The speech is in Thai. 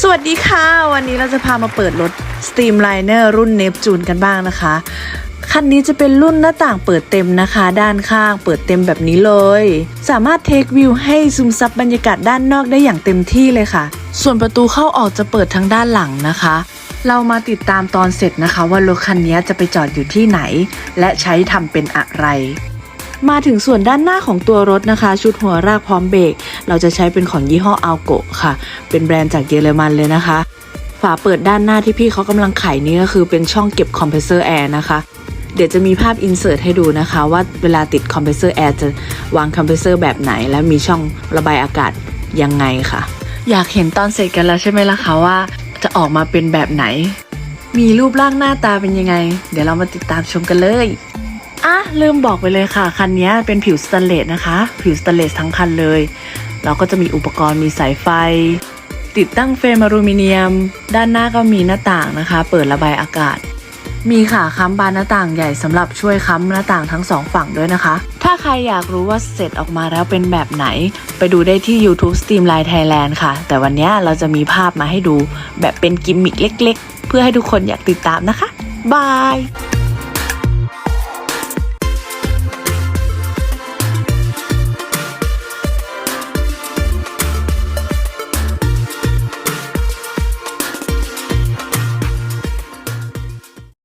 สวัสดีค่ะ วันนี้เราจะพามาเปิดรถ Streamliner รุ่นเนปจูนกันบ้างนะคะ คันนี้จะเป็นรุ่นหน้าต่างเปิดเต็มนะคะ ด้านข้างเปิดเต็มแบบนี้เลย สามารถเทควิวให้ซึมซับบรรยากาศด้านนอกได้อย่างเต็มที่เลยค่ะ ส่วนประตูเข้าออกจะเปิดทางด้านหลังนะคะ เรามาติดตามตอนเสร็จนะคะ ว่ารถคันนี้จะไปจอดอยู่ที่ไหน และใช้ทำเป็นอะไรมาถึงส่วนด้านหน้าของตัวรถนะคะ ชุดหัวรากพร้อมเบรก เราจะใช้เป็นของยี่ห้ออัลโกค่ะ เป็นแบรนด์จากเยอรมันเลยนะคะ ฝาเปิดด้านหน้าที่พี่เขากำลังไขนี่ก็คือเป็นช่องเก็บคอมเพรสเซอร์แอร์นะคะเดี๋ยวจะมีภาพอินเสิร์ตให้ดูนะคะ ว่าเวลาติดคอมเพรสเซอร์แอร์จะวางคอมเพรสเซอร์แบบไหน และมีช่องระบายอากาศยังไงค่ะ อยากเห็นตอนเสร็จกันแล้วใช่ไหมล่ะคะว่า จะออกมาเป็นแบบไหน มีรูปร่างหน้าตาเป็นยังไง เดี๋ยวเรามาติดตามชมกันเลยอะลืมบอกไปเลยค่ะ คันนี้เป็นผิวสแตนเลสนะคะ ผิวสแตนเลสทั้งคันเลย เราก็จะมีอุปกรณ์มีสายไฟ ติดตั้งเฟรมอลูมิเนียม ด้านหน้าก็มีหน้าต่างนะคะ เปิดระบายอากาศ มีขาค้ำบานหน้าต่างใหญ่สำหรับช่วยค้ำหน้าต่างทั้งสองฝั่งด้วยนะคะ ถ้าใครอยากรู้ว่าเสร็จออกมาแล้วเป็นแบบไหน ไปดูได้ที่ YouTube Streamline Thailand ค่ะ แต่วันนี้เราจะมีภาพมาให้ดูแบบเป็นกิมมิคเล็ก ๆ เพื่อให้ทุกคนอยากติดตามนะคะบาย